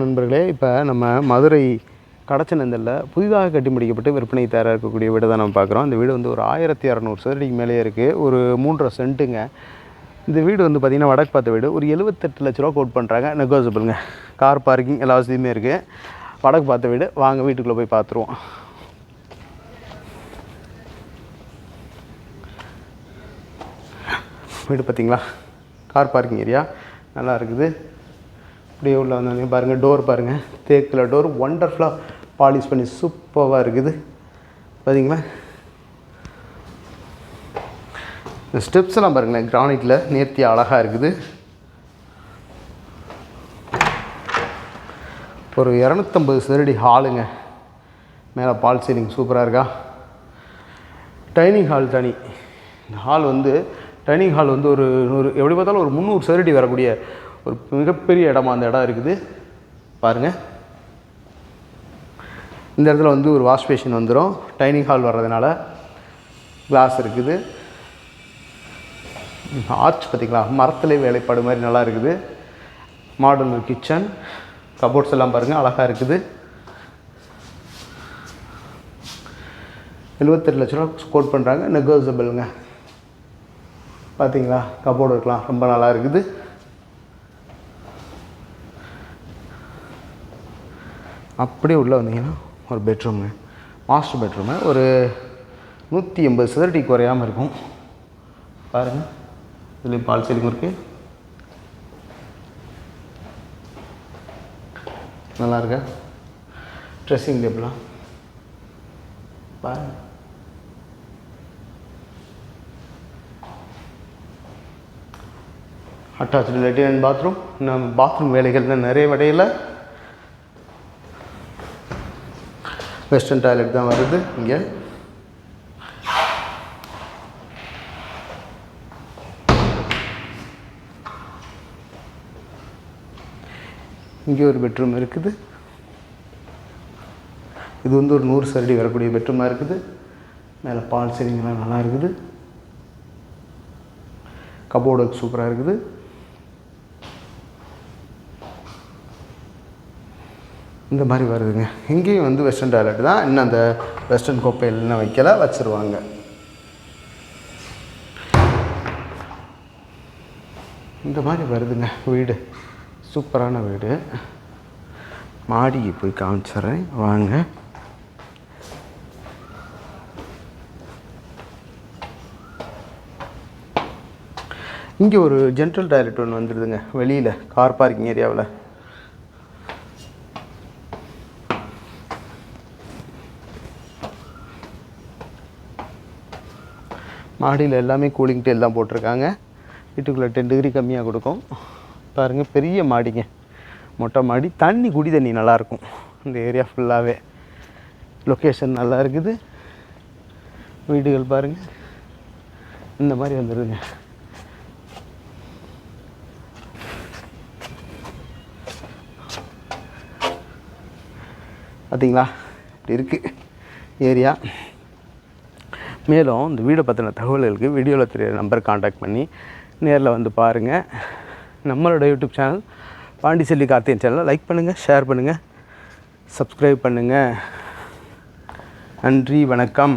நண்பர்களே இப்போ நம்ம மதுரை கடச்சநந்தலில் புதிதாக கட்டி முடிக்கப்பட்டு விற்பனை தயாராக இருக்கக்கூடிய வீடு தான் நம்ம பார்க்குறோம். இந்த வீடு வந்து ஒரு ஆயிரத்தி இரநூறு சதுரடிக்கு மேலேயே இருக்குது ஒரு மூன்றரை சென்ட்டுங்க. இந்த வீடு வந்து பார்த்திங்கன்னா வடக்கு பார்த்த வீடு. ஒரு எழுபத்தெட்டு லட்ச ரூபா கோட் பண்ணுறாங்க நெகோசபிளுங்க கார் பார்க்கிங் எல்லா வசதியுமே இருக்குது வடக்கு பார்த்த வீடு. வாங்க வீட்டுக்குள்ளே போய் பார்த்துருவோம் வீடு பார்த்தீங்களா கார் பார்க்கிங் ஏரியா நல்லா இருக்குது. அப்படியே உள்ள வந்தோடனே பாருங்கள் டோர் பாருங்கள் தேக்கில் டோர் ஒண்டர்ஃபுல்லாக பாலிஷ் பண்ணி சூப்பராக இருக்குது. பார்த்தீங்களா இந்த ஸ்டெப்ஸ் எல்லாம் பாருங்களேன் கிரானைட்டில் நேர்த்தியாக அழகாக இருக்குது. ஒரு இரநூத்தம்பது சதுரடி ஹாலுங்க மேலே பால் சீலிங் சூப்பராக இருக்கா? டைனிங் ஹால் தனி. இந்த ஹால் வந்து டைனிங் ஹால் வந்து ஒரு நூறு எப்படி பார்த்தாலும் ஒரு முந்நூறு சதுரடி வரக்கூடிய ஒரு மிகப்பெரிய இடமா அந்த இடம் இருக்குது. பாருங்கள் இந்த இடத்துல வந்து ஒரு வாஷ் பேஷின் வந்துடும் டைனிங் ஹால் வர்றதுனால கிளாஸ் இருக்குது. ஆர்ச் பார்த்திங்களா? மரத்துலேயே வேலைப்பாடு மாதிரி நல்லா இருக்குது. Model kitchen. கபோர்ட்ஸ் எல்லாம் பாருங்கள் அழகாக இருக்குது. எழுபத்தெட்டு லட்ச ரூபா ஸ்கோர் பண்ணுறாங்க நெகோசபிளுங்க பார்த்தீங்களா கபோர்டு இருக்கலாம். ரொம்ப நல்லா இருக்குது. அப்படியே உள்ளே வந்தீங்கன்னா ஒரு பெட்ரூமு மாஸ்டர் பெட்ரூமு ஒரு நூற்றி எண்பது சதுரடி குறையாமல் இருக்கும். பாருங்கள் இதுலேயும் பால் சீலிங் இருக்குது நல்லா இருக்கா? ட்ரெஸ்ஸிங் டேபிளாக பாருங்க. அட்டாச்சு லெட்டின் பாத்ரூம் நம்ம பாத்ரூம் வேலைகள் நிறைய வடையில். வெஸ்டர்ன் டாய்லெட் தான் வருது. இங்கே. இங்கே ஒரு பெட்ரூம் இருக்குது. இது வந்து ஒரு நூறு சரடி வரக்கூடிய பெட்ரூமாக இருக்குது. மேலே பால் சீலிங்லாம் நல்லா இருக்குது. கபோர்டு சூப்பராக இருக்குது. இந்த மாதிரி வருதுங்க. இங்கேயும் வந்து வெஸ்டர்ன் டாய்லெட் தான். இன்னும் அந்த வெஸ்டர்ன் கோப்பையில் இன்னும் வைக்கல வச்சுருவாங்க. இந்த மாதிரி வருதுங்க. வீடு. சூப்பரான வீடு. மாடிக்கு போய் காமிச்சிட்றேன். வாங்க. இங்கே ஒரு ஜென்ரல் டாய்லெட் ஒன்று வந்துடுதுங்க வெளியில் கார் பார்க்கிங் ஏரியாவில் மாடியில் எல்லாமே கூலிங் டெயில் தான் போட்டிருக்காங்க. வீட்டுக்குள்ளே டென் டிகிரி கம்மியாக கொடுக்கும். பாருங்கள் பெரிய மாடிங்க. மொட்டை மாடி தண்ணி குடி தண்ணி நல்லாயிருக்கும். இந்த ஏரியா ஃபுல்லாகவே லொக்கேஷன் நல்லா இருக்குது. வீடுகள் பாருங்கள் இந்த மாதிரி வந்துடுதுங்க பார்த்தீங்களா இப்படி இருக்குது ஏரியா மேலும் இந்த வீடை பற்றின தகவல்களுக்கு வீடியோவில் தெரிய நம்பர் காண்டாக்ட் பண்ணி நேரில் வந்து பாருங்கள் நம்மளோட யூடியூப் சேனல் பாண்டிச்செல்வி கார்த்திகன் சேனலை லைக் பண்ணுங்கள் ஷேர் பண்ணுங்கள் சப்ஸ்கிரைப் பண்ணுங்கள் நன்றி வணக்கம்.